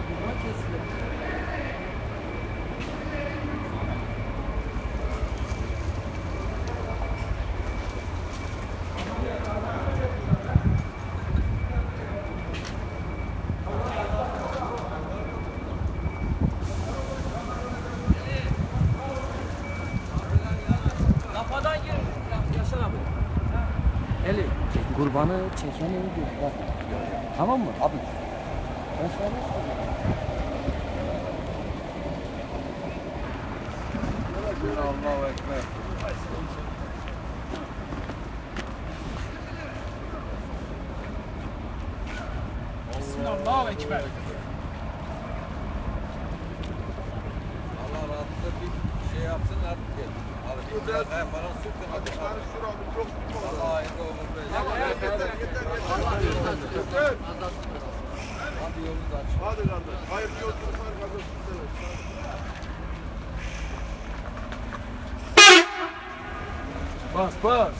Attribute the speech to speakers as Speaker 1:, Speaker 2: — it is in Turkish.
Speaker 1: kurban kesilir. Eli. Kurbanı çekeni. Tamam mı? Abi.
Speaker 2: Allahu Ekber.
Speaker 3: Allahu Ekber.
Speaker 2: Allah rahatlıkla bir şey yapsın artık gel. Abi bir biraz he falan sürtün hadi. Allah ayında olur böyle. Hadi yolunuz açık.
Speaker 4: Hadi kardeş. Hayırlı yolculuklar kardeş.
Speaker 2: Bas bas.